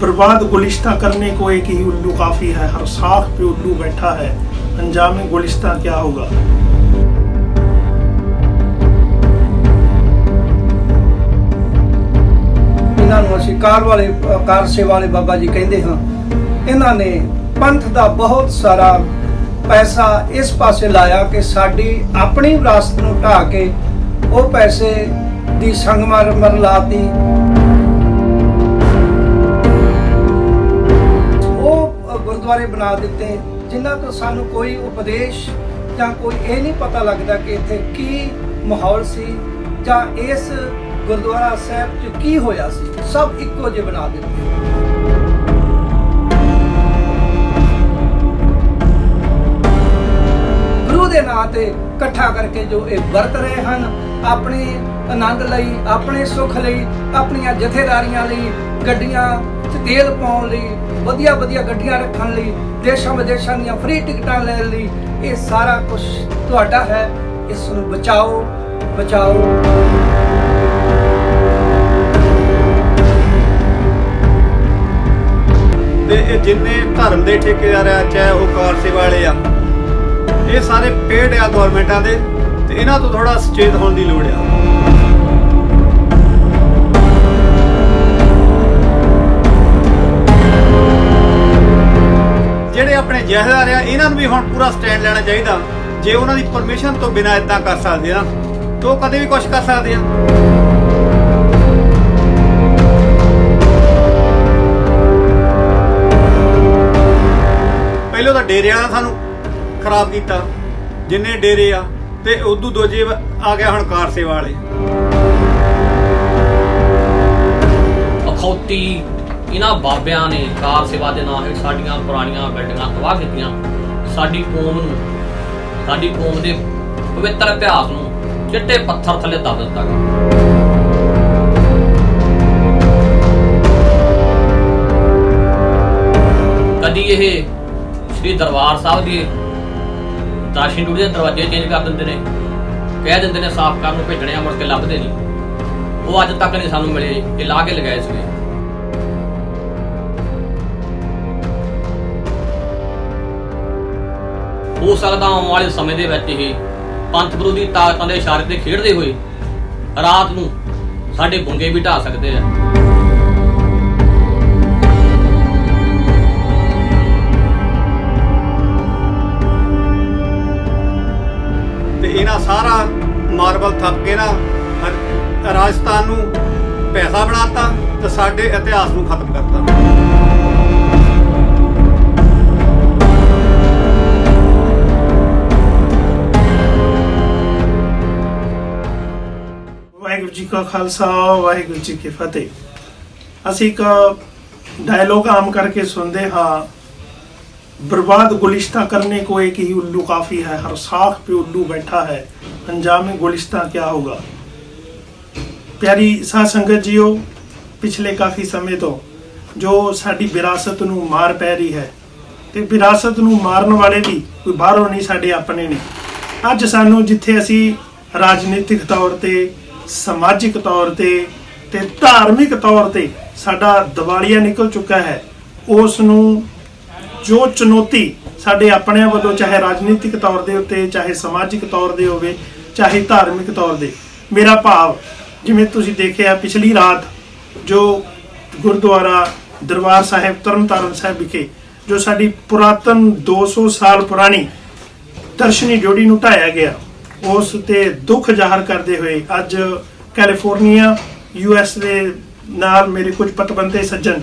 बर्बाद गुलिस्ता करने को एक ही उल्लू काफी है हर साख पे उल्लू बैठा है अंजाम गुलिस्ता क्या होगा ਇਹਨਾਂ ਨੂੰ ਅਸੀਂ ਕਾਰ ਵਾਲੇ ਅ, ਕਾਰ ਸੇਵਾ ਵਾਲੇ ਬਾਬਾ ਜੀ ਕਹਿੰਦੇ ਹਾਂ ਇਹਨਾਂ ਨੇ ਪੰਥ ਦਾ ਬਹੁਤ ਸਾਰਾ ਪੈਸਾ ਇਸ ਪਾਸੇ ਲਾਇਆ ਕਿ ਸਾਡੀ ਆਪਣੀ ਵਿਰਾਸਤ ਨੂੰ ਢਾ ਕੇ ਉਹ ਪੈਸੇ ਦੀ ਸੰਗਮਰ ਲਾਤੀ ਗੁਰਦੁਆਰੇ ਬਣਾ ਦਿੱਤੇ। ਜਿਨ੍ਹਾਂ ਤੋਂ ਸਾਨੂੰ ਕੋਈ ਉਪਦੇਸ਼ ਜਾਂ ਕੋਈ ਇਹ ਨਹੀਂ ਪਤਾ ਲੱਗਦਾ ਕਿ ਇੱਥੇ ਕੀ ਮਾਹੌਲ ਸੀ ਜਾਂ ਇਸ ਗੁਰਦੁਆਰਾ ਸਾਹਿਬ 'ਚ ਕੀ ਹੋਇਆ ਸੀ। ਸਭ ਇੱਕੋ ਜਿਹੇ ਬਣਾ ਦਿੱਤੇ। ਗੁਰੂ ਦੇ ਨਾਂ ਤੇ ਇਕੱਠਾ ਕਰਕੇ ਜੋ ਇਹ ਵਰਤ ਰਹੇ ਹਨ, ਆਪਣੇ ਆਨੰਦ ਲਈ, ਆਪਣੇ ਸੁੱਖ ਲਈ, ਆਪਣੀਆਂ ਜਥੇਦਾਰੀਆਂ ਲਈ, ਗੱਡੀਆਂ 'ਚ ਤੇਲ ਪਾਉਣ ਲਈ ਵਧੀਆ ਵਧੀਆ ਗੱਡੀਆਂ ਰੱਖਣ ਲਈ, ਦੇਸ਼ਾਂ ਵਿਦੇਸ਼ਾਂ ਦੀਆਂ ਫ੍ਰੀ ਟਿਕਟਾਂ ਲੈਣ ਲਈ, ਇਹ ਸਾਰਾ ਕੁਝ ਤੁਹਾਡਾ ਹੈ। ਇਸ ਨੂੰ ਬਚਾਓ ਬਚਾਓ। ਤੇ ਇਹ ਜਿੰਨੇ ਧਰਮ ਦੇ ਠੇਕੇਦਾਰ ਆ, ਚਾਹੇ ਉਹ ਕਾਰ ਸੇਵਾ ਵਾਲੇ ਆ, ਇਹ ਸਾਰੇ ਪੇਡ ਆ ਗਵਰਨਮੈਂਟਾਂ ਦੇ, ਤੇ ਇਹਨਾਂ ਤੋਂ ਥੋੜਾ ਸੁਚੇਤ ਹੋਣ ਦੀ ਲੋੜ ਆ। ਆਪਣੇ ਜਹੇਦਾਰ ਆ, ਇਹਨਾਂ ਨੂੰ ਵੀ ਹੁਣ ਪੂਰਾ ਸਟੈਂਡ ਲੈਣਾ ਚਾਹੀਦਾ। ਜੇ ਉਹਨਾਂ ਦੀ ਪਰਮਿਸ਼ਨ ਤੋਂ ਬਿਨਾਂ ਇਦਾਂ ਕਰ ਸਕਦੇ ਆ ਤਾਂ ਉਹ ਕਦੇ ਵੀ ਕੁਝ ਕਰ ਸਕਦੇ ਆ। ਪਹਿਲਾਂ ਤਾਂ ਡੇਰੇ ਵਾਲਾ ਸਾਨੂੰ ਖਰਾਬ ਕੀਤਾ, ਜਿੰਨੇ ਡੇਰੇ ਆ, ਤੇ ਉਦੋਂ ਦੂਜੇ ਆ ਗਿਆ ਹੁਣ ਕਾਰ ਸੇਵਾ ਵਾਲੇ। ਅਖੌਤੀ ਇਹਨਾਂ ਬਾਬਿਆਂ ਨੇ ਕਾਰ ਸੇਵਾ ਦੇ ਨਾਂ ਹੇਠ ਸਾਡੀਆਂ ਪੁਰਾਣੀਆਂ ਬਿਲਡਿੰਗਾਂ ਤਬਾਹ ਕੀਤੀਆਂ। ਸਾਡੀ ਕੌਮ ਨੂੰ, ਸਾਡੀ ਕੌਮ ਦੇ ਪਵਿੱਤਰ ਇਤਿਹਾਸ ਨੂੰ ਚਿੱਟੇ ਪੱਥਰ ਥੱਲੇ ਦੱਬ ਦਿੱਤਾ ਗਿਆ। ਕਦੀ ਇਹ ਸ੍ਰੀ ਦਰਬਾਰ ਸਾਹਿਬ ਦੀ ਦਾਸ਼ੀ ਡੂੜੀ ਦੇ ਦਰਵਾਜ਼ੇ ਚੇਂਜ ਕਰ ਦਿੰਦੇ ਨੇ, ਕਹਿ ਦਿੰਦੇ ਨੇ ਸਾਫ਼ ਕਰਨ ਨੂੰ ਭੇਜਣੇ ਆ, ਮੁੜ ਕੇ ਲੱਭਦੇ ਨਹੀਂ। ਉਹ ਅੱਜ ਤੱਕ ਨਹੀਂ ਸਾਨੂੰ ਮਿਲੇ, ਇਹ ਲਾ ਕੇ ਲਗਾਏ ਸੀਗੇ। ਹੋ ਸਕਦਾ ਆਉਣ ਵਾਲੇ ਸਮੇਂ ਦੇ ਵਿੱਚ ਇਹ ਪੰਥ ਵਿਰੋਧੀ ਤਾਕਤਾਂ ਦੇ ਇਸ਼ਾਰੇ ਤੇ ਖੇਡਦੇ ਹੋਏ ਰਾਤ ਨੂੰ ਸਾਡੇ ਬੁੰਗੇ ਵੀ ਢਾ ਸਕਦੇ ਆ। ਤੇ ਇਹਨਾਂ ਸਾਰਾ ਮਾਰਬਲ ਥੱਪ ਕੇ ਨਾ ਰਾਜਸਥਾਨ ਨੂੰ ਪੈਸਾ ਬਣਾਤਾ ਤੇ ਸਾਡੇ ਇਤਿਹਾਸ ਨੂੰ ਖਤਮ ਕਰਤਾ। ਜੀ ਕਾ ਖਾਲਸਾ, ਵਾਹਿਗੁਰੂ ਜੀ ਕੀ ਫਤਿਹ। ਅਸੀਂ ਇੱਕ ਡਾਇਲੋਗ ਆਮ ਕਰਕੇ ਸੁਣਦੇ ਹਾਂ। ਬਰਬਾਦ ਗੁਲਿਸ਼ਤਾ ਕਰਨੇ ਕੋ ਇੱਕ ਹੀ ਉੱਲੂ ਕਾਫੀ ਹੈ। ਹਰ ਸਾਖ पे ਉੱਲੂ ਬੈਠਾ ਹੈ। ਅੰਜਾਮ ਗੁਲਿਸ਼ਤਾ ਕਿਆ ਹੋਗਾ? ਪਿਆਰੀ ਸਾਧ ਸੰਗਤ ਜੀਓ, ਪਿਛਲੇ ਕਾਫੀ ਸਮੇਂ ਤੋਂ ਜੋ ਸਾਡੀ ਵਿਰਾਸਤ ਨੂੰ ਮਾਰ ਪੈ ਰਹੀ ਹੈ ਤੇ ਵਿਰਾਸਤ ਨੂੰ ਮਾਰਨ ਵਾਲੇ ਵੀ ਕੋਈ ਬਾਹਰੋਂ ਨਹੀਂ, ਸਾਡੇ ਆਪਣੇ ਨੇ ਅੱਜ ਸਾਨੂੰ ਜਿੱਥੇ ਅਸੀਂ ਰਾਜਨੀਤਿਕ ਤੌਰ ਤੇ ਸਮਾਜਿਕ ਤੌਰ ਤੇ ਤੇ ਧਾਰਮਿਕ ਤੌਰ ਤੇ ਸਾਡਾ ਦਿਵਾਲੀਆ ਨਿਕਲ ਚੁੱਕਾ ਹੈ। ਉਸ ਨੂੰ ਜੋ ਚੁਣੌਤੀ ਸਾਡੇ ਆਪਣਿਆਂ ਵੱਲੋਂ ਚਾਹੇ ਰਾਜਨੀਤਿਕ ਤੌਰ ਦੇ ਉੱਤੇ, ਚਾਹੇ ਸਮਾਜਿਕ ਤੌਰ ਦੇ ਹੋਵੇ, ਚਾਹੇ ਧਾਰਮਿਕ ਤੌਰ ਦੇ, ਮੇਰਾ ਭਾਵ, ਜਿਵੇਂ ਤੁਸੀਂ ਦੇਖਿਆ ਪਿਛਲੀ ਰਾਤ ਜੋ ਗੁਰਦੁਆਰਾ ਦਰਬਾਰ ਸਾਹਿਬ, ਤਰਨਤਾਰਨ ਸਾਹਿਬ ਵਿਖੇ, ਜੋ ਸਾਡੀ ਪੁਰਾਤਨ 200 ਸਾਲ ਪੁਰਾਣੀ ਦਰਸ਼ਨੀ ਜੋੜੀ ਨੂੰ ਢਾਇਆ ਗਿਆ। ਉਸ ਤੇ ਦੁੱਖ ਜ਼ਾਹਰ ਕਰਦੇ ਹੋਏ ਅੱਜ ਕੈਲੀਫੋਰਨੀਆ, ਯੂ ਯੂਐਸ ਦੇ ਨਾਲ ਮੇਰੇ ਕੁਝ ਪਤਵੰਤੇ ਸੱਜਣ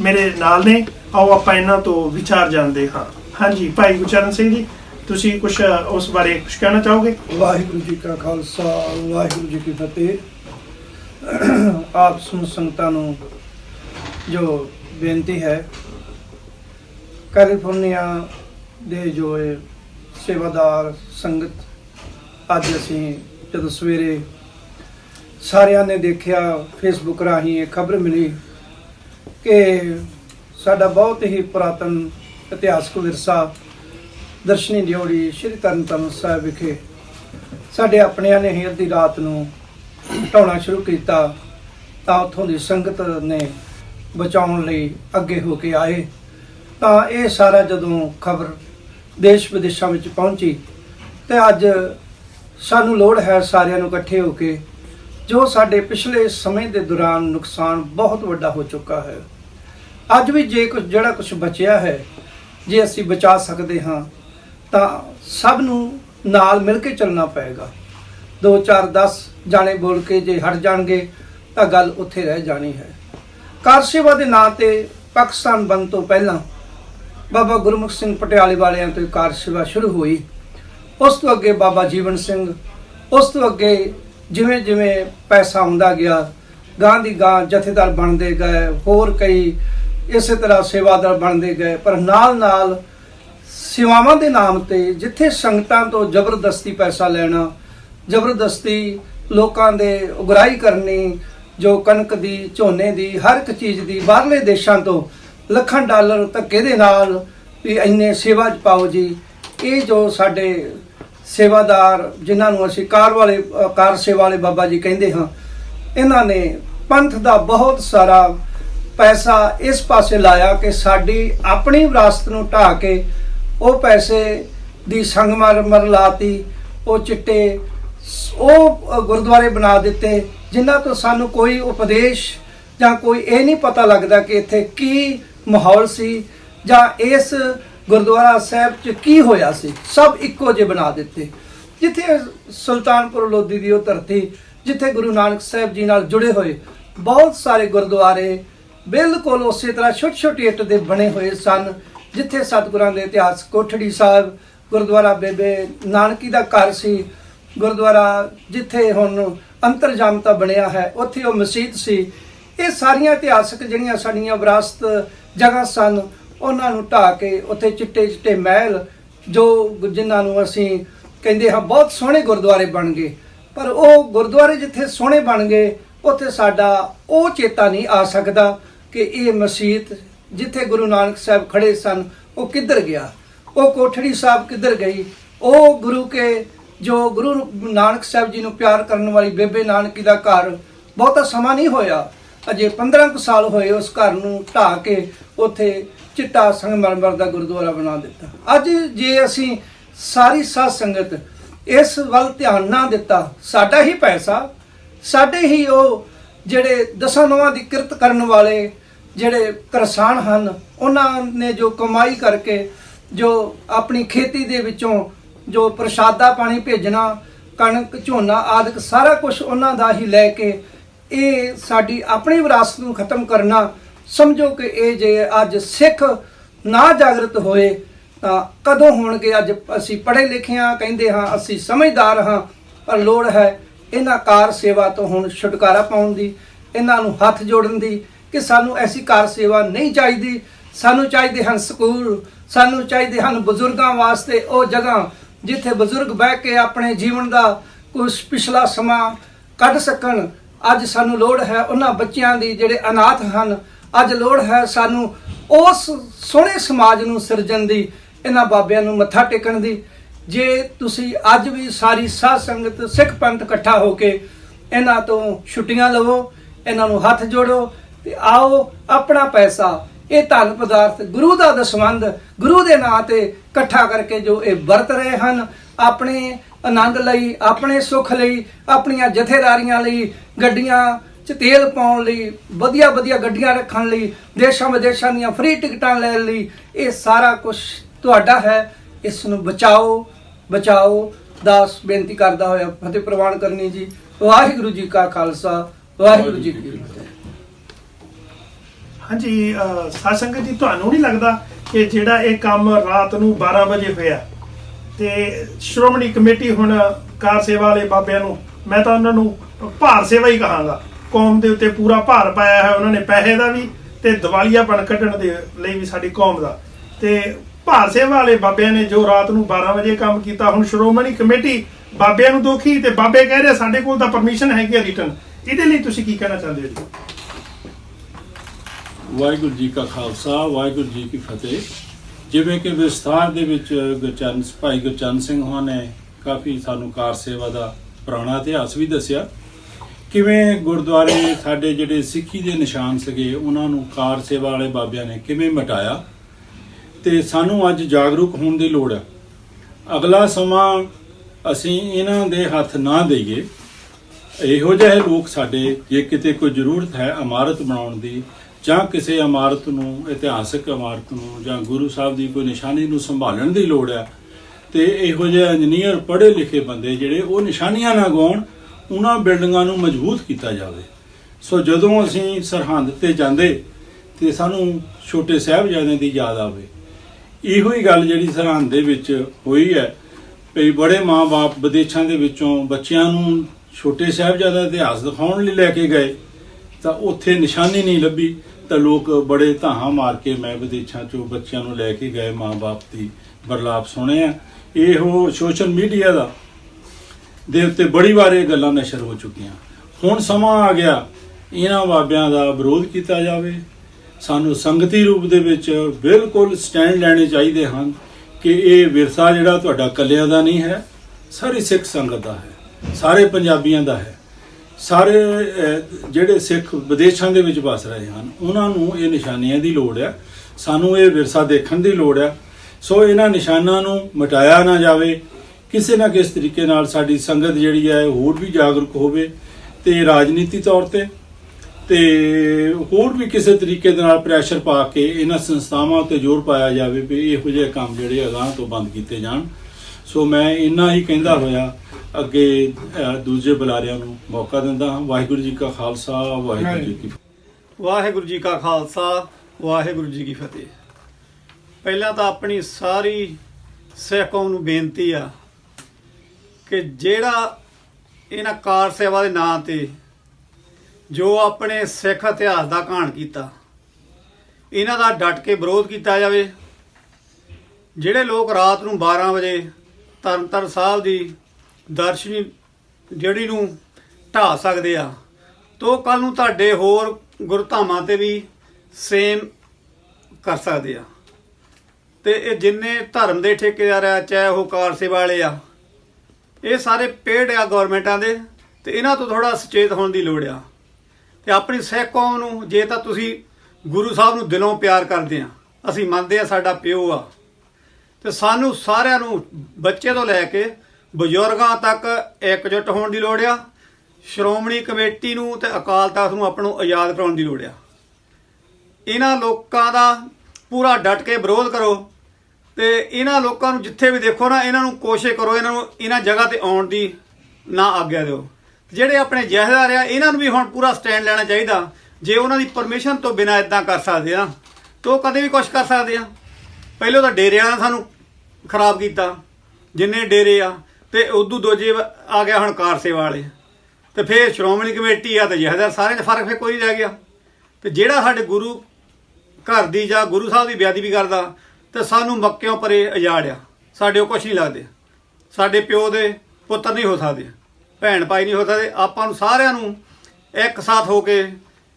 ਮੇਰੇ ਨਾਲ ਨੇ। ਆਓ ਆਪਾਂ ਇਹਨਾਂ ਤੋਂ ਵਿਚਾਰ ਜਾਣਦੇ ਹਾਂ। ਹਾਂਜੀ, ਭਾਈ ਗੁਰਚਰਨ ਸਿੰਘ ਜੀ, ਤੁਸੀਂ ਕੁਝ ਉਸ ਬਾਰੇ ਕੁਝ ਕਹਿਣਾ ਚਾਹੋਗੇ? ਵਾਹਿਗੁਰੂ ਜੀ ਕਾ ਖਾਲਸਾ, ਵਾਹਿਗੁਰੂ ਜੀ ਕੀ ਫਤਿਹ। ਆਪ ਸੁਣ ਸੰਗਤਾਂ ਨੂੰ ਜੋ ਬੇਨਤੀ ਹੈ, ਕੈਲੀਫੋਰਨੀਆ ਦੇ ਜੋ ਸੇਵਾਦਾਰ ਸੰਗਤ ਅੱਜ ਅਸੀਂ ਜਦੋਂ ਸਵੇਰੇ ਸਾਰਿਆਂ ਨੇ ਦੇਖਿਆ ਫੇਸਬੁੱਕ ਰਾਹੀਂ ਇਹ ਖਬਰ ਮਿਲੀ ਕਿ ਸਾਡਾ ਬਹੁਤ ਹੀ ਪੁਰਾਤਨ ਇਤਿਹਾਸਕ ਵਿਰਸਾ ਦਰਸ਼ਨੀ ਦਿਓੜੀ ਸ਼੍ਰੀ ਤਰਨਤਾਰਨ ਸਾਹਿਬ ਵਿਖੇ ਸਾਡੇ ਆਪਣਿਆਂ ਨੇ ਹੀ ਅੱਧੀ ਰਾਤ ਨੂੰ ਢਾਉਣਾ ਸ਼ੁਰੂ ਕੀਤਾ ਤਾਂ ਉੱਥੋਂ ਦੀ ਸੰਗਤ ਨੇ ਬਚਾਉਣ ਲਈ ਅੱਗੇ ਹੋ ਕੇ ਆਏ। ਤਾਂ ਇਹ ਸਾਰਾ ਜਦੋਂ ਖਬਰ ਦੇਸ਼ ਵਿਦੇਸ਼ਾਂ ਵਿੱਚ ਪਹੁੰਚੀ ਤੇ ਅੱਜ ਸਾਨੂੰ ਲੋੜ ਹੈ ਸਾਰਿਆਂ ਨੂੰ ਇਕੱਠੇ ਹੋ ਕੇ, ਜੋ ਸਾਡੇ ਪਿਛਲੇ ਸਮੇਂ ਦੇ ਦੌਰਾਨ ਨੁਕਸਾਨ ਬਹੁਤ ਵੱਡਾ ਹੋ ਚੁੱਕਾ ਹੈ। ਅੱਜ ਵੀ ਜੇ ਕੁਝ ਜਿਹੜਾ ਕੁਝ ਬਚਿਆ ਹੈ, ਜੇ ਅਸੀਂ ਬਚਾ ਸਕਦੇ ਹਾਂ, ਤਾਂ ਸਭ ਨੂੰ ਨਾਲ ਮਿਲ ਕੇ ਚੱਲਣਾ ਪਏਗਾ। 2 4 10 ਜਾਣੇ ਬੋਲ ਕੇ ਜੇ ਹਟ ਜਾਣਗੇ, ਤਾਂ ਗੱਲ ਉੱਥੇ ਰਹਿ ਜਾਣੀ ਹੈ। ਕਾਰ ਸੇਵਾ ਦੇ ਨਾਂ ਤੇ ਪਾਕਿਸਤਾਨ ਬੰਦ ਤੋਂ ਪਹਿਲਾਂ ਬਾਬਾ ਗੁਰਮੁਖ ਸਿੰਘ ਪਟਿਆਲੇ ਵਾਲਿਆਂ ਤੋਂ ਕਾਰ ਸੇਵਾ ਸ਼ੁਰੂ ਹੋਈ। ਉਸ ਤੋਂ ਅੱਗੇ ਬਾਬਾ ਜੀਵਨ ਸਿੰਘ, ਉਸ ਤੋਂ ਅੱਗੇ ਜਿਵੇਂ ਜਿਵੇਂ ਪੈਸਾ ਆਉਂਦਾ ਗਿਆ, ਗਾਂ ਦੀ ਗਾਂ ਜਥੇਦਾਰ ਬਣਦੇ ਗਏ, ਹੋਰ ਕਈ ਇਸੇ ਤਰ੍ਹਾਂ ਸੇਵਾਦਾਰ ਬਣਦੇ ਗਏ, ਪਰ ਨਾਲ ਨਾਲ ਸੇਵਾਵਾਂ ਦੇ ਨਾਮ ਤੇ ਜਿੱਥੇ ਸੰਗਤਾਂ ਤੋਂ ਜ਼ਬਰਦਸਤੀ ਪੈਸਾ ਲੈਣਾ, ਜ਼ਬਰਦਸਤੀ ਲੋਕਾਂ ਦੇ ਉਗਰਾਈ ਕਰਨੀ, ਜੋ ਕਣਕ ਦੀ, ਝੋਨੇ ਦੀ, ਹਰ ਇੱਕ ਚੀਜ਼ ਦੀ ਬਾਹਰਲੇ ਦੇਸ਼ਾਂ ਤੋਂ ਲੱਖਾਂ ਡਾਲਰ ਧੱਕੇ ਦੇ ਨਾਲ ਵੀ ਇੰਨੇ ਸੇਵਾ ਚ ਪਾਓ ਜੀ, ਇਹ ਜੋ ਸਾਡੇ ਸੇਵਾਦਾਰ ਜਿਨ੍ਹਾਂ ਨੂੰ ਅਸੀਂ ਕਾਰ ਵਾਲੇ ਕਾਰ ਸੇਵਾ ਵਾਲੇ ਬਾਬਾ ਜੀ ਕਹਿੰਦੇ ਹਾਂ, ਇਹਨਾਂ ਨੇ ਪੰਥ ਦਾ ਬਹੁਤ ਸਾਰਾ ਪੈਸਾ ਇਸ ਪਾਸੇ ਲਾਇਆ ਕਿ ਸਾਡੀ ਆਪਣੀ ਵਿਰਾਸਤ ਨੂੰ ਢਾਹ ਕੇ ਉਹ ਪੈਸੇ ਦੀ ਸੰਗਮਰਮਰ ਲਾਤੀ, ਉਹ ਚਿੱਟੇ ਉਹ ਗੁਰਦੁਆਰੇ ਬਣਾ ਦਿੱਤੇ, ਜਿਨ੍ਹਾਂ ਤੋਂ ਸਾਨੂੰ ਕੋਈ ਉਪਦੇਸ਼ ਜਾਂ ਕੋਈ ਇਹ ਨਹੀਂ ਪਤਾ ਲੱਗਦਾ ਕਿ ਇੱਥੇ ਕੀ ਮਾਹੌਲ ਸੀ ਜਾਂ ਇਸ ਗੁਰਦੁਆਰਾ ਸਾਹਿਬ 'ਚ ਕੀ ਹੋਇਆ ਸੀ? ਸਭ ਇੱਕੋ ਜਿਹੇ ਬਣਾ ਦਿੱਤੇ। ਜਿੱਥੇ ਸੁਲਤਾਨਪੁਰ ਲੋਧੀ ਦੀ ਉਹ ਧਰਤੀ, ਜਿੱਥੇ ਗੁਰੂ ਨਾਨਕ ਸਾਹਿਬ ਜੀ ਨਾਲ ਜੁੜੇ ਹੋਏ ਬਹੁਤ ਸਾਰੇ ਗੁਰਦੁਆਰੇ ਬਿਲਕੁਲ ਉਸੇ ਤਰ੍ਹਾਂ ਛੋਟੇ ਛੋਟੇ ਇੱਟ ਦੇ ਬਣੇ ਹੋਏ ਸਨ, ਜਿੱਥੇ ਸਤਿਗੁਰਾਂ ਦੇ ਇਤਿਹਾਸ, ਕੋਠੜੀ ਸਾਹਿਬ, ਗੁਰਦੁਆਰਾ ਬੇਬੇ ਨਾਨਕੀ ਦਾ ਘਰ ਸੀ, ਗੁਰਦੁਆਰਾ ਜਿੱਥੇ ਹੁਣ ਅੰਤਰਜਾਮਤਾ ਬਣਿਆ ਹੈ, ਉੱਥੇ ਉਹ ਮਸਜਿਦ ਸੀ। ਇਹ ਸਾਰੀਆਂ ਇਤਿਹਾਸਕ ਜਿਹੜੀਆਂ ਸਾਡੀਆਂ ਵਿਰਾਸਤ ਜਗ੍ਹਾ ਸਨ ਉਹਨਾਂ ਨੂੰ ਢਾਹ ਕੇ ਉੱਥੇ ਚਿੱਟੇ ਚਿੱਟੇ ਮਹਿਲ, ਜੋ ਜਿਨ੍ਹਾਂ ਨੂੰ ਅਸੀਂ ਕਹਿੰਦੇ ਹਾਂ ਬਹੁਤ ਸੋਹਣੇ ਗੁਰਦੁਆਰੇ ਬਣ ਗਏ। ਪਰ ਉਹ ਗੁਰਦੁਆਰੇ ਜਿੱਥੇ ਸੋਹਣੇ ਬਣ ਗਏ, ਉੱਥੇ ਸਾਡਾ ਉਹ ਚੇਤਾ ਨਹੀਂ ਆ ਸਕਦਾ ਕਿ ਇਹ ਮਸਜਿਦ ਜਿੱਥੇ ਗੁਰੂ ਨਾਨਕ ਸਾਹਿਬ ਖੜੇ ਸਨ, ਉਹ ਕਿੱਧਰ ਗਿਆ? ਉਹ ਕੋਠੜੀ ਸਾਹਿਬ ਕਿੱਧਰ ਗਈ? ਉਹ ਗੁਰੂ ਕੇ ਜੋ ਗੁਰੂ ਨਾਨਕ ਸਾਹਿਬ ਜੀ ਨੂੰ ਪਿਆਰ ਕਰਨ ਵਾਲੀ ਬੇਬੇ ਨਾਨਕੀ ਦਾ ਘਰ ਬਹੁਤਾ ਸਮਾਂ ਨਹੀਂ ਹੋਇਆ। ਅਜੇ 15 ਕੁ ਸਾਲ ਹੋਏ ਉਸ ਘਰ ਨੂੰ ਢਾਹ ਕੇ ਉੱਥੇ ਚਿੱਟਾ ਸੰਗਮਰਮਰ ਦਾ ਗੁਰਦੁਆਰਾ ਬਣਾ ਦਿੱਤਾ। ਅੱਜ ਜੇ ਅਸੀਂ ਸਾਰੀ ਸਾਧ ਸੰਗਤ ਇਸ ਵੱਲ ਧਿਆਨ ਨਾ ਦਿੱਤਾ, ਸਾਡਾ ਹੀ ਪੈਸਾ, ਸਾਡੇ ਹੀ ਉਹ ਜਿਹੜੇ ਦਸਾਂ ਨਵਾਂ ਦੀ ਕਿਰਤ ਕਰਨ ਵਾਲੇ ਜਿਹੜੇ ਕਿਸਾਨ ਹਨ, ਉਹਨਾਂ ਨੇ ਜੋ ਕਮਾਈ ਕਰਕੇ ਜੋ ਆਪਣੀ ਖੇਤੀ ਦੇ ਵਿੱਚੋਂ ਜੋ ਪ੍ਰਸ਼ਾਦਾ ਪਾਣੀ ਭੇਜਣਾ, ਕਣਕ, ਝੋਨਾ ਆਦਿਕ ਸਾਰਾ ਕੁਝ ਉਹਨਾਂ ਦਾ ਹੀ ਲੈ ਕੇ ਇਹ ਸਾਡੀ ਆਪਣੀ ਵਿਰਾਸਤ ਨੂੰ ਖਤਮ ਕਰਨਾ ਸਮਝੋ ਕਿ ਇਹ ਜੇ ਅੱਜ ਸਿੱਖ ਨਾ ਜਾਗਰਤ ਹੋਏ, ਤਾਂ ਕਦੋਂ ਹੋਣਗੇ? ਅੱਜ ਅਸੀਂ ਪੜ੍ਹੇ ਲਿਖੇ ਹਾਂ, ਕਹਿੰਦੇ ਹਾਂ, ਅਸੀਂ ਸਮਝਦਾਰ ਹਾਂ, ਪਰ ਲੋੜ ਹੈ ਇਹਨਾਂ ਕਾਰ ਸੇਵਾ ਤੋਂ ਹੁਣ ਛੁਟਕਾਰਾ ਪਾਉਣ ਦੀ, ਇਹਨਾਂ ਨੂੰ ਹੱਥ ਜੋੜਨ ਦੀ, ਕਿ ਸਾਨੂੰ ਐਸੀ ਕਾਰ ਸੇਵਾ ਨਹੀਂ ਚਾਹੀਦੀ। ਸਾਨੂੰ ਚਾਹੀਦੇ ਹਨ ਸਕੂਲ, ਸਾਨੂੰ ਚਾਹੀਦੇ ਹਨ ਬਜ਼ੁਰਗਾਂ ਵਾਸਤੇ ਉਹ ਜਗ੍ਹਾ ਜਿੱਥੇ ਬਜ਼ੁਰਗ ਬਹਿ ਕੇ ਆਪਣੇ ਜੀਵਨ ਦਾ ਕੁਝ ਪਿਛਲਾ ਸਮਾਂ ਕੱਢ ਸਕਣ। ਅੱਜ ਸਾਨੂੰ ਲੋੜ ਹੈ ਉਹਨਾਂ ਬੱਚਿਆਂ ਦੀ ਜਿਹੜੇ ਅਨਾਥ ਹਨ ਅੱਜ ਲੋੜ ਹੈ ਸਾਨੂੰ ਉਸ ਸੋਹਣੇ ਸਮਾਜ ਨੂੰ ਸਿਰਜਣ ਦੀ, ਇਹਨਾਂ ਬਾਬਿਆਂ ਨੂੰ ਮੱਥਾ ਟੇਕਣ ਦੀ। ਜੇ ਤੁਸੀਂ ਅੱਜ ਵੀ ਸਾਰੀ ਸਾਧ ਸੰਗਤ, ਸਿੱਖ ਪੰਥ ਇਕੱਠਾ ਹੋ ਕੇ ਇਹਨਾਂ ਤੋਂ ਛੁੱਟੀਆਂ ਲਵੋ, ਇਹਨਾਂ ਨੂੰ ਹੱਥ ਜੋੜੋ ਤੇ ਆਓ ਆਪਣਾ ਪੈਸਾ, ਇਹ ਧਨ ਪਦਾਰਥ ਗੁਰੂ ਦਾ ਦਸਵੰਦ ਗੁਰੂ ਦੇ ਨਾਂ ਤੇ ਇਕੱਠਾ ਕਰਕੇ ਜੋ ਇਹ ਵਰਤ ਰਹੇ ਹਨ, ਆਪਣੇ ਆਨੰਦ ਲਈ, ਆਪਣੇ ਸੁੱਖ ਲਈ, ਆਪਣੀਆਂ ਜਥੇਦਾਰੀਆਂ ਲਈ, ਗੱਡੀਆਂ ਚ ਤੇਲ ਪਾਉਣ ਲਈ, ਵਧੀਆ ਵਧੀਆ ਗੱਡੀਆਂ ਰੱਖਣ ਲਈ, ਦੇਸ਼ਾਂ ਵਿਦੇਸ਼ਾਂ ਦੀਆਂ ਫ੍ਰੀ ਟਿਕਟਾਂ ਲੈਣ ਲਈ, ਇਹ ਸਾਰਾ ਕੁਝ ਤੁਹਾਡਾ ਹੈ। ਇਸ ਨੂੰ ਬਚਾਓ ਬਚਾਓ। ਦਾਸ ਬੇਨਤੀ ਕਰਦਾ ਹੋਇਆ ਫਤਿਹ ਪ੍ਰਵਾਨ ਕਰਨੀ ਜੀ। ਵਾਹਿਗੁਰੂ ਜੀ ਕਾ ਖਾਲਸਾ, ਵਾਹਿਗੁਰੂ ਜੀ ਕੀ ਫਤਿਹ। ਹਾਂਜੀ ਅਹ ਸਾਧ ਸੰਗਤ ਜੀ, ਤੁਹਾਨੂੰ ਨਹੀਂ ਲੱਗਦਾ ਕਿ ਜਿਹੜਾ ਇਹ ਕੰਮ ਰਾਤ ਨੂੰ 12 ਵਜੇ ਹੋਇਆ? ਤੇ ਸ਼੍ਰੋਮਣੀ ਕਮੇਟੀ ਹੁਣ ਕਾਰ ਸੇਵਾ ਵਾਲੇ ਬਾਬਿਆਂ ਨੂੰ, ਮੈਂ ਤਾਂ ਉਹਨਾਂ ਨੂੰ ਭਾਰ ਸੇਵਾ ਹੀ ਕਹਾਂਗਾ। ਕੌਮ ਦੇ ਉੱਤੇ ਪੂਰਾ ਭਾਰ ਪਾਇਆ ਹੈ, ਉਹਨਾਂ ਨੇ ਪੈਸੇ ਦਾ ਵੀ ਤੇ ਦਿਵਾਲੀਆਪਣ ਕੱਢਣ ਦੇ ਲਈ ਵੀ ਸਾਡੀ ਕੌਮ ਦਾ। ਤੇ ਭਾਰ ਸੇਵਾ ਵਾਲੇ ਬਾਬਿਆਂ ਨੇ ਜੋ ਰਾਤ ਨੂੰ 12 ਵਜੇ ਕੰਮ ਕੀਤਾ, ਹੁਣ ਸ਼੍ਰੋਮਣੀ ਕਮੇਟੀ ਬਾਬਿਆਂ ਨੂੰ ਦੋਖੀ ਤੇ ਬਾਬੇ ਕਹਿ ਰਹੇ ਸਾਡੇ ਕੋਲ ਤਾਂ ਪਰਮਿਸ਼ਨ ਹੈਗੀ ਹੈ ਰਿਟਰਨ ਇਹਦੇ ਲਈ ਤੁਸੀਂ ਕੀ ਕਹਿਣਾ ਚਾਹੁੰਦੇ ਹੋ ਜੀ? ਵਾਹਿਗੁਰੂ ਜੀ ਕਾ ਖਾਲਸਾ, ਵਾਹਿਗੁਰੂ ਜੀ ਕੀ ਫਤਿਹ। ਜਿਵੇਂ ਕਿ ਵਿਸਥਾਰ ਦੇ ਵਿੱਚ ਗੁਰਚਰਨ, ਭਾਈ ਗੁਰਚਰਨ ਸਿੰਘ ਹੋਣਾ ਨੇ ਕਾਫੀ ਸਾਨੂੰ ਕਾਰ ਸੇਵਾ ਦਾ ਪੁਰਾਣਾ ਇਤਿਹਾਸ ਵੀ ਦੱਸਿਆ। ਕਿਵੇਂ ਗੁਰਦੁਆਰੇ ਸਾਡੇ ਜਿਹੜੇ ਸਿੱਖੀ ਦੇ ਨਿਸ਼ਾਨ ਸੀਗੇ, ਉਹਨਾਂ ਨੂੰ ਕਾਰ ਸੇਵਾ ਵਾਲੇ ਬਾਬਿਆਂ ਨੇ ਕਿਵੇਂ ਮਿਟਾਇਆ? ਤੇ ਸਾਨੂੰ ਅੱਜ ਜਾਗਰੂਕ ਹੋਣ ਦੀ ਲੋੜ ਹੈ। ਅਗਲਾ ਸਮਾਂ ਅਸੀਂ ਇਹਨਾਂ ਦੇ ਹੱਥ ਨਾ ਦੇਈਏ। ਇਹੋ ਜਿਹੇ ਲੋਕ ਸਾਡੇ, ਜੇ ਕਿਤੇ ਕੋਈ ਜ਼ਰੂਰਤ ਹੈ ਇਮਾਰਤ ਬਣਾਉਣ ਦੀ, ਜਾਂ ਕਿਸੇ ਇਮਾਰਤ ਨੂੰ, ਇਤਿਹਾਸਕ ਇਮਾਰਤ ਨੂੰ, ਜਾਂ ਗੁਰੂ ਸਾਹਿਬ ਦੀ ਕੋਈ ਨਿਸ਼ਾਨੀ ਨੂੰ ਸੰਭਾਲਣ ਦੀ ਲੋੜ ਹੈ, ਤੇ ਇਹੋ ਜਿਹੇ ਇੰਜੀਨੀਅਰ ਪੜ੍ਹੇ ਲਿਖੇ ਬੰਦੇ ਜਿਹੜੇ ਉਹ ਨਿਸ਼ਾਨੀਆਂ ਨਾ ਗਾਉਣ ਉਹਨਾਂ ਬਿਲਡਿੰਗਾਂ ਨੂੰ ਮਜ਼ਬੂਤ ਕੀਤਾ ਜਾਵੇ। ਸੋ ਜਦੋਂ ਅਸੀਂ ਸਰਹੰਦ ਤੇ ਜਾਂਦੇ ਤੇ ਸਾਨੂੰ ਛੋਟੇ ਸਾਹਿਬਜ਼ਾਦਿਆਂ ਦੀ ਯਾਦ ਆਵੇ, ਇਹੋ ਹੀ ਗੱਲ ਜਿਹੜੀ ਸਰਹੰਦ ਦੇ ਵਿੱਚ ਹੋਈ ਹੈ। ਵੀ ਬੜੇ ਮਾਂ-ਬਾਪ ਵਿਦੇਸ਼ਾਂ ਦੇ ਵਿੱਚੋਂ ਬੱਚਿਆਂ ਨੂੰ ਛੋਟੇ ਸਾਹਿਬਜ਼ਾਦਾ ਇਤਿਹਾਸ ਦਿਖਾਉਣ ਲਈ ਲੈ ਕੇ ਗਏ, ਤਾਂ ਉੱਥੇ ਨਿਸ਼ਾਨੀ ਨਹੀਂ ਲੱਭੀ, ਤਾਂ ਲੋਕ ਬੜੇ ਧਾਹਾਂ ਮਾਰ ਕੇ ਮੈਂ ਵਿਦੇਸ਼ਾਂ ਚੋਂ ਬੱਚਿਆਂ ਨੂੰ ਲੈ ਕੇ ਗਏ, ਮਾਂ-ਬਾਪ ਦੀ ਬਰਲਾਪ ਸੁਣੇ ਆ ਇਹੋ ਸੋਸ਼ਲ ਮੀਡੀਆ ਦਾ ਦੇ ਉੱਤੇ ਬੜੀ ਵਾਰ ਇਹ ਗੱਲਾਂ ਨਸ਼ਰ ਹੋ ਚੁੱਕੀਆਂ। ਹੁਣ ਸਮਾਂ ਆ ਗਿਆ, ਇਹਨਾਂ ਬਾਬਿਆਂ ਦਾ ਵਿਰੋਧ ਕੀਤਾ ਜਾਵੇ। ਸਾਨੂੰ ਸੰਗਤੀ ਰੂਪ ਦੇ ਵਿੱਚ ਬਿਲਕੁਲ ਸਟੈਂਡ ਲੈਣੇ ਚਾਹੀਦੇ ਹਨ ਕਿ ਇਹ ਵਿਰਸਾ ਜਿਹੜਾ ਤੁਹਾਡਾ ਕੱਲਿਆਂ ਦਾ ਨਹੀਂ ਹੈ, ਸਾਰੀ ਸਿੱਖ ਸੰਗਤ ਦਾ ਹੈ, ਸਾਰੇ ਪੰਜਾਬੀਆਂ ਦਾ ਹੈ। ਸਾਰੇ ਜਿਹੜੇ ਸਿੱਖ ਵਿਦੇਸ਼ਾਂ ਦੇ ਵਿੱਚ ਵਸ ਰਹੇ ਹਨ, ਉਹਨਾਂ ਨੂੰ ਇਹ ਨਿਸ਼ਾਨੀਆਂ ਦੀ ਲੋੜ ਹੈ। ਸਾਨੂੰ ਇਹ ਵਿਰਸਾ ਦੇਖਣ ਦੀ ਲੋੜ ਹੈ। ਸੋ ਇਹਨਾਂ ਨਿਸ਼ਾਨਾਂ ਨੂੰ ਮਿਟਾਇਆ ਨਾ ਜਾਵੇ ਕਿਸੇ ਨਾ ਕਿਸੇ ਤਰੀਕੇ ਨਾਲ ਸਾਡੀ ਸੰਗਤ ਜਿਹੜੀ ਹੈ ਹੋਰ ਵੀ ਜਾਗਰੂਕ ਹੋਵੇ ਤੇ ਰਾਜਨੀਤੀ ਤੌਰ ਤੇ ਤੇ ਹੋਰ ਵੀ ਕਿਸੇ ਤਰੀਕੇ ਦੇ ਨਾਲ ਪ੍ਰੈਸ਼ਰ ਪਾ ਕੇ ਇਹਨਾਂ ਸੰਸਥਾਵਾਂ ਉੱਤੇ ਜ਼ੋਰ ਪਾਇਆ ਜਾਵੇ ਵੀ ਇਹੋ ਜਿਹੇ ਕੰਮ ਜਿਹੜੇ ਅਗਾਂਹ ਤੋਂ ਬੰਦ ਕੀਤੇ ਜਾਣ। ਸੋ ਮੈਂ ਇੰਨਾ ਹੀ ਕਹਿੰਦਾ ਹੋਇਆ, ਅੱਗੇ ਦੂਜੇ ਬੁਲਾਰਿਆਂ ਨੂੰ ਮੌਕਾ ਦਿੰਦਾ ਹਾਂ। ਵਾਹਿਗੁਰੂ ਜੀ ਕਾ ਖਾਲਸਾ, ਵਾਹਿਗੁਰੂ ਜੀ ਕੀ ਫਤਿਹ। ਵਾਹਿਗੁਰੂ ਜੀ ਕਾ ਖਾਲਸਾ, ਵਾਹਿਗੁਰੂ ਜੀ ਕੀ ਫਤਿਹ। ਪਹਿਲਾਂ ਤਾਂ ਆਪਣੀ ਸਾਰੀ ਸਿੱਖ ਕੌਮ ਨੂੰ ਬੇਨਤੀ ਆ ਕਿ ਜਿਹੜਾ ਇਹਨਾਂ ਕਾਰ ਸੇਵਾ ਦੇ ਨਾਂ ਤੇ ਜੋ ਆਪਣੇ ਸਿੱਖ ਇਤਿਹਾਸ ਦਾ ਘਾਣ ਕੀਤਾ, ਇਹਨਾਂ ਦਾ ਡਟ ਕੇ ਵਿਰੋਧ ਕੀਤਾ ਜਾਵੇ, ਜਿਹੜੇ ਲੋਕ ਰਾਤ ਨੂੰ 12 ਵਜੇ ਤਰਨਤਰ ਸਾਹਿਬ ਦੀ ਦਰਸ਼ਨੀ ਜਿਹੜੀ ਨੂੰ ਢਾ ਸਕਦੇ ਆ, ਤੋ ਕੱਲ ਨੂੰ ਤੁਹਾਡੇ ਹੋਰ ਗੁਰਧਾਮਾਂ ਤੇ ਵੀ ਸੇਮ ਕਰ ਸਕਦੇ ਆ। ਤੇ ਇਹ ਜਿੰਨੇ ਧਰਮ ਦੇ ਠੇਕੇਦਾਰ ਆ, ਚਾਹੇ ਉਹ ਕਾਰ ਸੇਵਾ ਵਾਲੇ ਆ ਇਹ ਸਾਰੇ ਪੇਡ ਆ ਗਵਰਨਮੈਂਟਾਂ ਦੇ ਤੇ ਇਹਨਾਂ ਤੋਂ ਥੋੜਾ ਸੁਚੇਤ ਹੋਣ ਦੀ ਲੋੜ ਆ। ਤੇ ਆਪਣੀ ਸਿੱਖ ਕੌਮ ਨੂੰ ਜੇ ਤਾਂ ਤੁਸੀਂ ਗੁਰੂ ਸਾਹਿਬ ਨੂੰ ਦਿਲੋਂ ਪਿਆਰ ਕਰਦੇ ਆ, ਅਸੀਂ ਮੰਨਦੇ ਆ ਸਾਡਾ ਪਿਓ ਆ। ਤੇ ਸਾਨੂੰ ਸਾਰਿਆਂ ਨੂੰ, ਬੱਚੇ ਤੋਂ ਲੈ ਕੇ ਬਜ਼ੁਰਗਾਂ ਤੱਕ ਇਕਜੁੱਟ ਹੋਣ ਦੀ ਲੋੜ ਆ। ਸ਼੍ਰੋਮਣੀ ਕਮੇਟੀ ਨੂੰ ਤੇ ਅਕਾਲ ਤਖਤ ਨੂੰ ਆਪਣੋਂ ਆਜ਼ਾਦ ਕਰਾਉਣ ਦੀ ਲੋੜ ਆ। ਇਹਨਾਂ ਲੋਕਾਂ ਦਾ ਪੂਰਾ ਡਟ ਕੇ ਵਿਰੋਧ ਕਰੋ। ਤੇ ਇਹਨਾਂ ਲੋਕਾਂ ਨੂੰ ਜਿੱਥੇ ਵੀ ਦੇਖੋ ਨਾ, ਇਹਨਾਂ ਨੂੰ ਕੋਸ਼ਿਸ਼ ਕਰੋ, ਇਹਨਾਂ ਨੂੰ ਇਹਨਾਂ ਜਗ੍ਹਾ ਤੇ ਆਉਣ ਦੀ ਨਾ ਆਗਿਆ ਦਿਓ। ਜਿਹੜੇ ਆਪਣੇ ਜਹਿਦਾਰ ਆ, ਇਹਨਾਂ ਨੂੰ ਵੀ ਹੁਣ ਪੂਰਾ ਸਟੈਂਡ ਲੈਣਾ ਚਾਹੀਦਾ। ਜੇ ਉਹਨਾਂ ਦੀ ਪਰਮਿਸ਼ਨ ਤੋਂ ਬਿਨਾ ਇਦਾਂ ਕਰ ਸਕਦੇ ਆ, ਤਾਂ ਉਹ ਕਦੇ ਵੀ ਕੁਝ ਕਰ ਸਕਦੇ ਆ। ਪਹਿਲਾਂ ਤਾਂ ਡੇਰੇ ਵਾਲਾ ਸਾਨੂੰ ਖਰਾਬ ਕੀਤਾ, ਜਿੰਨੇ ਡੇਰੇ ਆ, ਤੇ ਉਦੋਂ ਦੂਜੇ ਆ ਗਿਆ ਹੁਣ ਕਾਰ ਸੇਵਾ ਵਾਲੇ। ਤੇ ਫੇਰ ਸ਼੍ਰੋਮਣੀ ਕਮੇਟੀ ਆ ਤੇ ਜਹੇਦਾਰ ਸਾਰਿਆਂ 'ਚ ਫ਼ਰਕ ਫੇਰ ਕੋਈ ਰਹਿ ਗਿਆ। ਤੇ ਜਿਹੜਾ ਸਾਡੇ ਗੁਰੂ ਘਰ ਦੀ ਜਾਂ ਗੁਰੂ ਸਾਹਿਬ ਦੀ ਬਿਆਦੀ ਵੀ ਕਰਦਾ ਤੇ ਸਾਨੂੰ ਮੱਕਿਓਂ ਪਰੇ ਅਜਾੜਿਆ। ਸਾਡੇ ਉਹ ਕੁਛ ਨਹੀਂ ਲੱਗਦੇ। ਸਾਡੇ ਪਿਓ ਦੇ ਪੁੱਤਰ ਨਹੀਂ ਹੋ ਸਕਦੇ। ਭੈਣ ਭਾਈ ਨਹੀਂ ਹੋ ਸਕਦੇ। ਆਪਾਂ ਨੂੰ ਸਾਰਿਆਂ ਨੂੰ ਇੱਕ ਸਾਥ ਹੋ ਕੇ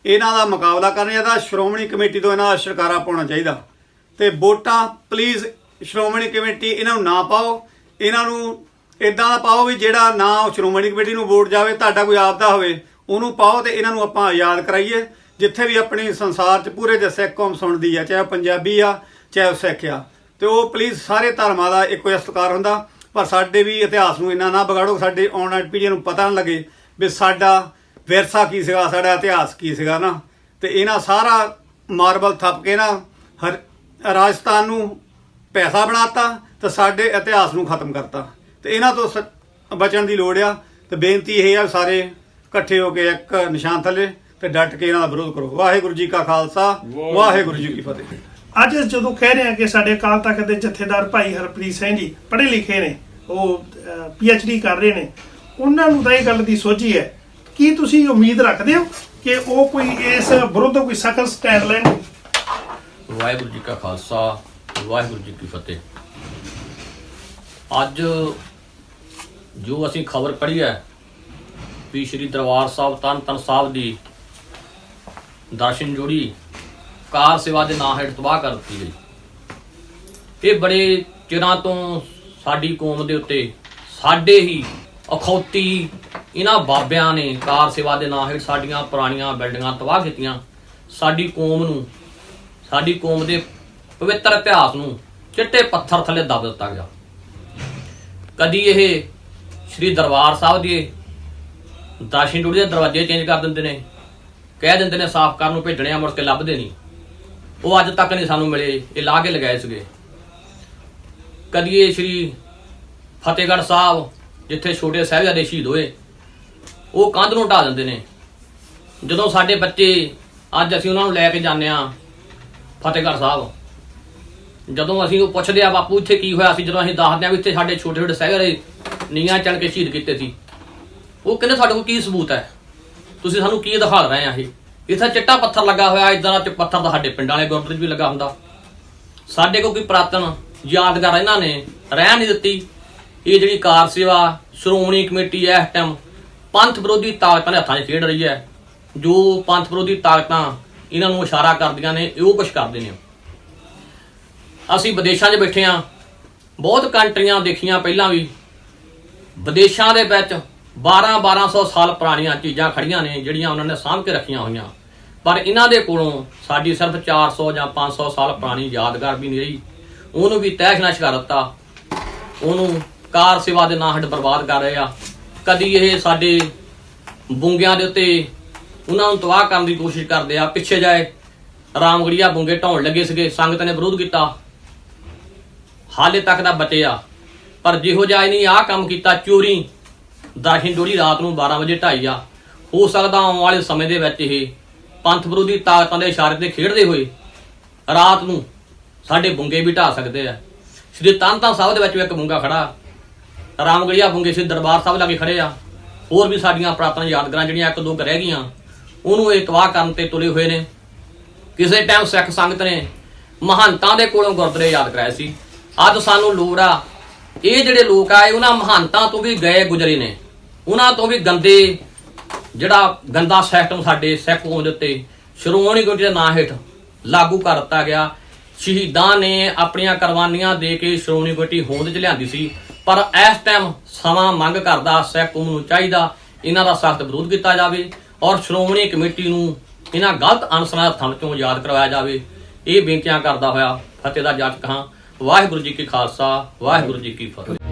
ਇਹਨਾਂ ਦਾ ਮੁਕਾਬਲਾ ਕਰਨਾ ਚਾਹੀਦਾ। ਸ਼੍ਰੋਮਣੀ ਕਮੇਟੀ ਤੋਂ ਇਹਨਾਂ ਦਾ ਛੁਟਕਾਰਾ ਪਾਉਣਾ ਚਾਹੀਦਾ। ਤੇ ਵੋਟਾਂ ਪਲੀਜ਼ ਸ਼੍ਰੋਮਣੀ ਕਮੇਟੀ, ਇਹਨਾਂ ਨੂੰ ਨਾ ਪਾਓ। ਇਹਨਾਂ ਨੂੰ ਇਦਾਂ ਦਾ ਪਾਓ ਵੀ ਜਿਹੜਾ ਨਾ ਉਹ ਸ਼੍ਰੋਮਣੀ ਕਮੇਟੀ ਨੂੰ ਵੋਟ ਜਾਵੇ, ਤੁਹਾਡਾ ਕੋਈ ਆਪਦਾ ਹੋਵੇ, ਉਹਨੂੰ ਪਾਓ ਤੇ ਇਹਨਾਂ ਨੂੰ ਆਪਾਂ ਆਜ਼ਾਦ ਕਰਾਈਏ। ਜਿੱਥੇ ਵੀ ਆਪਣੀ ਸੰਸਾਰ 'ਚ ਪੂਰੇ ਦੇ ਸਿੱਖ ਕੌਮ ਸੁਣਦੀ ਆ, ਚਾਹੇ ਉਹ ਪੰਜਾਬੀ ਆ ਚਾਹੇ ਉਹ ਸਿੱਖ ਆ ਤੇ ਉਹ ਪਲੀਜ਼ ਸਾਰੇ ਧਰਮਾਂ ਦਾ ਇੱਕੋ ਹੀ ਸਤਿਕਾਰ ਹੁੰਦਾ ਪਰ ਸਾਡੇ ਵੀ ਇਤਿਹਾਸ ਨੂੰ ਇੰਨਾ ਨਾ ਵਿਗਾੜੋ ਸਾਡੇ ਆਉਣ ਵਾਲੀ ਪੀੜ੍ਹੀ ਨੂੰ ਪਤਾ ਨਾ ਲੱਗੇ ਵੀ ਸਾਡਾ ਵਿਰਸਾ ਕੀ ਸੀਗਾ ਸਾਡਾ ਇਤਿਹਾਸ ਕੀ ਸੀਗਾ ਨਾ। ਤੇ ਇਹਨਾਂ ਸਾਰਾ ਮਾਰਬਲ ਥੱਪ ਕੇ ਨਾ ਹਰ ਰਾਜਸਥਾਨ ਨੂੰ ਪੈਸਾ ਬਣਾਤਾ ਤੇ ਸਾਡੇ ਇਤਿਹਾਸ ਨੂੰ ਖਤਮ ਕਰਤਾ। ਤੇ ਇਹਨਾਂ ਤੋਂ ਬਚਣ ਦੀ ਲੋੜ ਆ। ਤੇ ਬੇਨਤੀ ਇਹ ਆ ਸਾਰੇ ਇਕੱਠੇ ਹੋ ਕੇ ਇੱਕ ਨਿਸ਼ਾਨ ਥੱਲੇ ਤੇ ਡਟ ਕੇ ਇਹਨਾਂ ਦਾ ਵਿਰੋਧ ਕਰੋ। ਵਾਹਿਗੁਰੂ ਜੀ ਕਾ ਖਾਲਸਾ ਵਾਹਿਗੁਰੂ ਜੀ ਕੀ ਫਤਿਹ। ਅੱਜ ਜਦੋਂ ਕਹਿ ਰਹੇ ਆ ਕਿ ਸਾਡੇ ਅਕਾਲ ਤਖਤ ਦੇ ਜਥੇਦਾਰ ਭਾਈ ਹਰਪ੍ਰੀਤ ਸਿੰਘ ਜੀ ਪੜ੍ਹੇ ਲਿਖੇ ਨੇ, ਉਹ ਡੀ ਕਰ ਰਹੇ ਨੇ, ਉਹਨਾਂ ਨੂੰ ਤਾਂ ਇਹ ਗੱਲ ਦੀ ਸੋਝੀ ਹੈ, ਕੀ ਤੁਸੀਂ ਉਮੀਦ ਰੱਖਦੇ ਹੋ ਕਿ ਉਹ ਕੋਈ ਇਸ ਵਿਰੁੱਧ ਕੋਈ ਸਖਤ ਸਟੈਂਡ ਲੈਣ ਵਾਹਿਗੁਰੂ ਜੀ ਕਾ ਖਾਲਸਾ, ਵਾਹਿਗੁਰੂ ਜੀ ਕੀ ਫਤਿਹ। ਅੱਜ ਜੋ ਅਸੀਂ ਖਬਰ ਪੜ੍ਹੀ ਹੈ, ਵੀ ਸ਼੍ਰੀ ਦਰਬਾਰ ਸਾਹਿਬ ਤਨ ਤਨ ਸਾਹਿਬ ਦੀ ਦਰਸ਼ਨ ਜੋੜੀ ਕਾਰ ਸੇਵਾ ਦੇ ਨਾਂ ਹੇਠ ਤਬਾਹ ਕਰ ਦਿੱਤੀ ਗਈ। ਇਹ ਬੜੇ ਚਿਰਾਂ ਤੋਂ ਸਾਡੀ ਕੌਮ ਦੇ ਉੱਤੇ ਸਾਡੇ ਹੀ ਅਖੌਤੀ ਇਹਨਾਂ ਬਾਬਿਆਂ ਨੇ ਕਾਰ ਸੇਵਾ ਦੇ ਨਾਂ ਹੇਠ ਸਾਡੀਆਂ ਪੁਰਾਣੀਆਂ ਬਿਲਡਿੰਗਾਂ ਤਬਾਹ ਕੀਤੀਆਂ। ਸਾਡੀ ਕੌਮ ਨੂੰ, ਸਾਡੀ ਕੌਮ ਦੇ ਪਵਿੱਤਰ ਇਤਿਹਾਸ ਨੂੰ ਚਿੱਟੇ ਪੱਥਰ ਥੱਲੇ ਦੱਬ ਦਿੱਤਾ ਗਿਆ। ਕਦੀ ਇਹ ਸ੍ਰੀ ਦਰਬਾਰ ਸਾਹਿਬ ਦੇ ਦਾਸ਼ੀ ਡੂੜੀ ਦੇ ਦਰਵਾਜ਼ੇ ਚੇਂਜ ਕਰ ਦਿੰਦੇ ਨੇ, ਕਹਿ ਦਿੰਦੇ ਨੇ ਸਾਫ਼ ਕਰਨ ਨੂੰ ਭੇਜਣੇ ਆ, ਮੁੜ ਕੇ ਲੱਭਦੇ ਨਹੀਂ। ਉਹ ਅੱਜ ਤੱਕ ਨਹੀਂ ਸਾਨੂੰ ਮਿਲੇ। ਇਹ ਲਾ ਕੇ ਲਗਾਏ ਸੀਗੇ। ਕਦੀਏ ਸ੍ਰੀ ਫਤਿਹਗੜ੍ਹ ਸਾਹਿਬ, ਜਿੱਥੇ ਛੋਟੇ ਸਾਹਿਬਜ਼ਾਦੇ ਸ਼ਹੀਦ ਹੋਏ, ਉਹ ਕੰਧ ਨੂੰ ਢਾ ਦਿੰਦੇ ਨੇ। ਜਦੋਂ ਸਾਡੇ ਬੱਚੇ ਅੱਜ ਅਸੀਂ ਉਹਨਾਂ ਨੂੰ ਲੈ ਕੇ ਜਾਂਦੇ ਆ ਫਤਿਹਗੜ੍ਹ ਸਾਹਿਬ, ਜਦੋਂ ਅਸੀਂ ਉਹ ਪੁੱਛਦੇ ਆ ਬਾਪੂ, ਇੱਥੇ ਕੀ ਹੋਇਆ? ਸੀ ਜਦੋਂ ਅਸੀਂ ਦੱਸਦੇ ਆ ਵੀ ਇੱਥੇ ਸਾਡੇ ਛੋਟੇ ਛੋਟੇ ਸਾਹਿਬਜ਼ਾਦੇ ਨੀਹਾਂ ਚੜ ਕੇ ਸ਼ਹੀਦ ਕੀਤੇ ਸੀ। ਉਹ ਕਹਿੰਦੇ, ਸਾਡੇ ਕੋਲ ਕੀ ਸਬੂਤ ਹੈ? ਤੁਸੀਂ ਸਾਨੂੰ ਕੀ ਦਿਖਾ ਰਹੇ ਆ ਇਹ? ਇੱਥੇ ਚਿੱਟਾ ਪੱਥਰ ਲੱਗਾ ਹੋਇਆ ਇਦਾਂ ਦਾ ਪੱਥਰ ਤਾਂ ਸਾਡੇ ਪਿੰਡਾਂ ਵਾਲੇ ਗੁਰਦੁਆਰੇ 'ਚ ਵੀ ਲੱਗਾ ਹੁੰਦਾ। ਸਾਡੇ ਕੋਲ ਕੋਈ ਪ੍ਰਾਤਨ ਯਾਦਗਾਰ ਇਹਨਾਂ ਨੇ ਰਹਿ ਨਹੀਂ ਦਿੱਤੀ। ਇਹ ਜਿਹੜੀ ਕਾਰ ਸੇਵਾ, ਸ਼੍ਰੋਮਣੀ ਕਮੇਟੀ, ਇਸ ਟਾਈਮ ਪੰਥ ਵਿਰੋਧੀ ਤਾਕਤਾਂ ਦੇ ਹੱਥਾਂ 'ਚ ਖੇਡ ਰਹੀ ਹੈ। ਜੋ ਪੰਥ ਵਿਰੋਧੀ ਤਾਕਤਾਂ ਇਹਨਾਂ ਨੂੰ ਇਸ਼ਾਰਾ ਕਰਦੀਆਂ ਨੇ, ਇਹ ਉਹ ਕੁਝ ਕਰਦੇ ਨੇ। ਅਸੀਂ ਵਿਦੇਸ਼ਾਂ 'ਚ ਬੈਠੇ ਆ ਬਹੁਤ ਕੰਟਰੀਆਂ ਦੇਖੀਆਂ ਪਹਿਲਾਂ ਵੀ। ਵਿਦੇਸ਼ਾਂ ਦੇ ਵਿੱਚ 12 1200 ਸਾਲ ਪੁਰਾਣੀਆਂ ਚੀਜ਼ਾਂ ਖੜੀਆਂ ਨੇ, ਜਿਹੜੀਆਂ ਉਹਨਾਂ ਨੇ ਸਾਂਭ ਕੇ ਰੱਖੀਆਂ ਹੋਈਆਂ। ਪਰ ਇਹਨਾਂ ਦੇ ਕੋਲੋਂ ਸਾਡੀ ਸਿਰਫ 400 ਜਾਂ 500 ਸਾਲ ਪੁਰਾਣੀ ਯਾਦਗਾਰ ਵੀ ਨਹੀਂ ਰਹੀ। ਉਹਨੂੰ ਵੀ ਤਹਿਸ਼-ਨਸ਼ ਕਰ ਦਿੱਤਾ। ਉਹਨੂੰ ਕਾਰ ਸੇਵਾ ਦੇ ਨਾਂ ਹੱਟ ਬਰਬਾਦ ਕਰ ਰਹੇ ਆ। ਕਦੀ ਇਹ ਸਾਡੇ ਬੁੰਗਿਆਂ ਦੇ ਉੱਤੇ ਉਹਨਾਂ ਨੂੰ ਤਬਾਹ ਕਰਨ ਦੀ ਕੋਸ਼ਿਸ਼ ਕਰਦੇ ਆ। ਪਿੱਛੇ ਜਾਏ, ਰਾਮਗੜੀਆ ਬੁੰਗੇ ਢਾਉਣ ਲੱਗੇ ਸੀਗੇ, ਸੰਗਤ ਨੇ ਵਿਰੋਧ ਕੀਤਾ। ਹਾਲੇ ਤੱਕ ਦਾ ਬਚਿਆ ਪਰ ਜਿਹੋ ਜਿਹਾ ਇਹਨੇ ਆਹ ਕੰਮ ਕੀਤਾ, ਚੋਰੀ ਦਾਸ਼ਿਨ ਡੋਲੀ ਰਾਤ ਨੂੰ 12 ਵਜੇ ਢਾਈ ਆ। ਹੋ ਸਕਦਾ ਆਉਣ ਵਾਲੇ ਸਮੇਂ ਦੇ ਵਿੱਚ ਇਹ ਪੰਥ ਵਿਰੋਧੀ ਤਾਕਤਾਂ ਦੇ ਇਸ਼ਾਰੇ ਤੇ ਖੇਡਦੇ ਹੋਏ ਰਾਤ ਨੂੰ ਸਾਡੇ ਬੁੰਗੇ ਵੀ ਢਾ ਸਕਦੇ ਆ। ਸ੍ਰੀ ਤਾਂਤਾ ਸਾਹਿਬ ਦੇ ਵਿੱਚ ਇੱਕ ਬੁੰਗਾ ਖੜਾ। ਰਾਮਗੜੀਆ ਬੁੰਗੇ ਸ਼੍ਰੀ ਦਰਬਾਰ ਸਾਹਿਬ ਲਾਗੇ ਖੜੇ ਆ। ਹੋਰ ਵੀ ਸਾਡੀਆਂ ਪ੍ਰਾਪਤਾਂ ਯਾਦਗਾਰਾਂ ਜਿਹੜੀਆਂ ਇੱਕ ਦੋ ਕੁ ਰਹਿ ਗਈਆਂ, ਉਹਨੂੰ ਇਹ ਤਬਾਹ ਕਰਨ ਤੇ ਤੁਲੇ ਹੋਏ ਨੇ। ਕਿਸੇ ਟਾਈਮ ਸਿੱਖ ਸੰਗਤ ਨੇ ਮਹੰਤਾਂ ਦੇ ਕੋਲੋਂ ਗੁਰਦੁਆਰੇ ਯਾਦ ਕਰਾਏ ਸੀ। ਅੱਜ ਸਾਨੂੰ ਲੋੜ ਆ, ਇਹ ਜਿਹੜੇ ਲੋਕ ਆਏ, ਉਹਨਾਂ ਮਹੰਤਾਂ ਤੋਂ ਵੀ ਗਏ ਗੁਜਰੇ ਨੇ। ਉਹਨਾਂ ਤੋਂ ਵੀ ਗੰਦੇ ਜਿਹੜਾ ਗੰਦਾ ਸਿਸਟਮ ਸਾਡੇ ਸਿੱਖ ਕੌਮ ਦੇ ਉੱਤੇ ਸ਼੍ਰੋਮਣੀ ਕਮੇਟੀ ਦੇ ਨਾਂ ਹੇਠ ਲਾਗੂ ਕਰ ਦਿੱਤਾ ਗਿਆ। ਸ਼ਹੀਦਾਂ ਨੇ ਆਪਣੀਆਂ ਕੁਰਬਾਨੀਆਂ ਦੇ ਕੇ ਸ਼੍ਰੋਮਣੀ ਕਮੇਟੀ ਹੋਂਦ 'ਚ ਲਿਆਂਦੀ ਸੀ, ਪਰ ਇਸ ਟਾਈਮ ਸਮਾਂ ਮੰਗ ਕਰਦਾ ਸਿੱਖ ਕੌਮ ਨੂੰ ਚਾਹੀਦਾ ਇਹਨਾਂ ਦਾ ਸਖਤ ਵਿਰੋਧ ਕੀਤਾ ਜਾਵੇ ਔਰ ਸ਼੍ਰੋਮਣੀ ਕਮੇਟੀ ਨੂੰ ਇਹਨਾਂ ਗਲਤ ਅਨਸਰਾਂ ਦੇ ਹੱਥਾਂ ਚੋਂ ਯਾਦ ਕਰਵਾਇਆ ਜਾਵੇ। ਇਹ ਬੇਨਤੀਆਂ ਕਰਦਾ ਹੋਇਆ ਫਤਿਹ ਦਾ ਜਾਚ ਕਹਾਂ ਵਾਹਿਗੁਰੂ ਜੀ ਕੀ ਖਾਲਸਾ, ਵਾਹਿਗੁਰੂ ਜੀ ਕੀ ਫਤਿਹ।